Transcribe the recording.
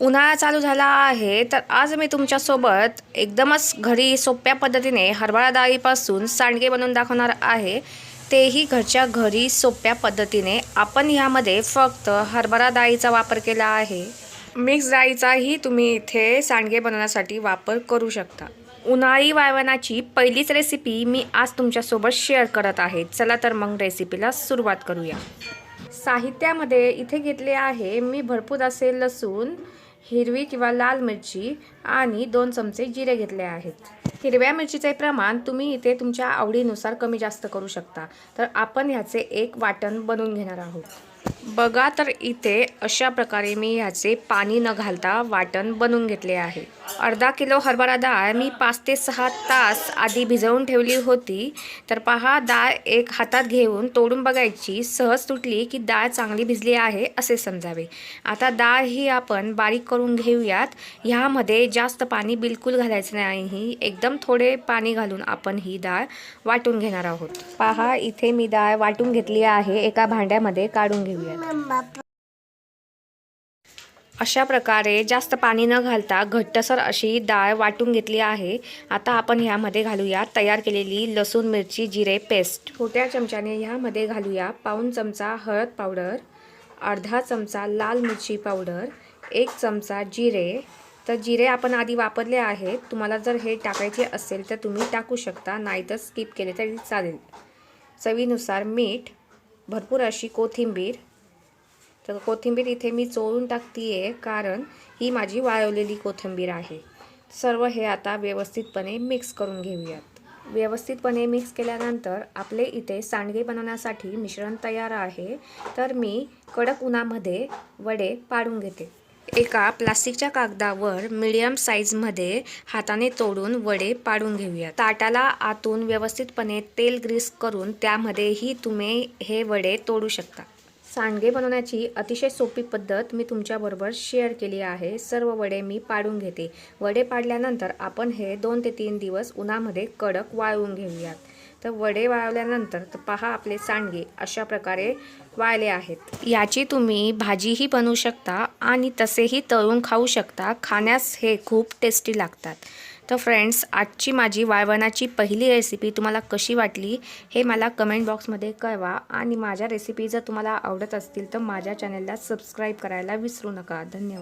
उन्हाळा चालू झाला आहे तर आज मी तुमच्यासोबत एकदमच घरी सोप्या पद्धतीने हरभरा डाळीपासून सांडगे बनवून दाखवणार आहे. तेही घरच्या घरी सोप्या पद्धतीने. आपण ह्यामध्ये फक्त हरभरा डाळीचा वापर केला आहे. मिक्स डाळीचाही तुम्ही इथे सांडगे बनवण्यासाठी वापर करू शकता. उन्हाळी वाळवणाची पहिलीच रेसिपी मी आज तुमच्यासोबत शेअर करत आहे. चला तर मग रेसिपीला सुरुवात करूया. साहित्यामध्ये इथे घेतले आहे मी भरपूर असे लसूण हिरवी किंवा लाल मिरची आणि दोन चमचे जिरे घेतले आहेत. हिरव्या मिरचीचे प्रमाण तुम्ही इथे तुमच्या आवडीनुसार कमी जास्त करू शकता. तर आपण ह्याचे एक वाटण बनवून घेणार आहोत. बघा तर इथे अशा प्रकारे मी ह्याचे पाणी न घालता वाटण बनवून घेतले आहे. अर्धा किलो हरभरा डाळ मी पाच ते सहा तास आधी भिजवून ठेवली होती. तर पहा डाळ एक हातात घेऊन तोडून बघायची सहज तुटली की डाळ चांगली भिजली आहे असे समजावे. आता डाळ ही आपण बारीक करून घेऊयात. ह्यामध्ये जास्त पाणी बिलकुल घालायचं नाही. एकदम थोडे पाणी घालून आपण ही डाळ वाटून घेणार आहोत. पहा इथे मी डाळ वाटून घेतली आहे. एका भांड्यामध्ये काढून घेऊयात. अशा प्रकारे जास्त पाणी न घालता घट्टसर अशी डाळ वाटून घेतली आहे. आता आपण ह्यामध्ये घालूया तयार केलेली लसूण मिरची जिरे पेस्ट. छोट्या चमच्याने ह्यामध्ये घालूया पाऊण चमचा हळद पावडर अर्धा चमचा लाल मिरची पावडर एक चमचा जिरे. तर जिरे आपण आधी वापरले आहेत. तुम्हाला जर हे टाकायचे असेल तर तुम्ही टाकू शकता नाहीतर स्किप केले तरी चालेल. चवीनुसार मीठ भरपूर अशी कोथिंबीर तर कोथिंबीर इथे मी चोळून टाकते आहे कारण ही माझी वाळवलेली कोथिंबीर आहे. सर्व हे आता व्यवस्थितपणे मिक्स करून घेऊयात. व्यवस्थितपणे मिक्स केल्यानंतर आपले इथे सांडगे बनवण्यासाठी मिश्रण तयार आहे. तर मी कडक उन्हामध्ये वडे पाडून घेते. एका प्लास्टिकच्या कागदावर मिडियम साईजमध्ये हाताने तोडून वडे पाडून घेऊया ताटाला आतून व्यवस्थितपणे तेल ग्रीस करून त्यामध्येही तुम्ही हे वडे तोडू शकता. सांडगे बनवण्याची अतिशय सोपी पद्धत मी तुमच्याबरोबर शेअर केली आहे. सर्व वडे मी पाडून घेते. वडे पाडल्यानंतर आपण हे दोन ते तीन दिवस उन्हामध्ये कडक वाळवून घेऊयात. तर वडे वाळवल्यानंतर तर पहा आपले सांडगे अशा प्रकारे वाळले आहेत. याची तुम्ही भाजीही बनवू शकता आणि तसेही तळून खाऊ शकता. खाण्यास हे खूप टेस्टी लागतात. तर फ्रेंड्स आजची माझी वाळवणाची पहिली रेसिपी तुम्हाला कशी वाटली हे मला कमेंट बॉक्समध्ये कळवा. आणि माझ्या रेसिपी जर तुम्हाला आवडत असतील तर माझ्या चॅनलला सबस्क्राईब करायला विसरू नका. धन्यवाद.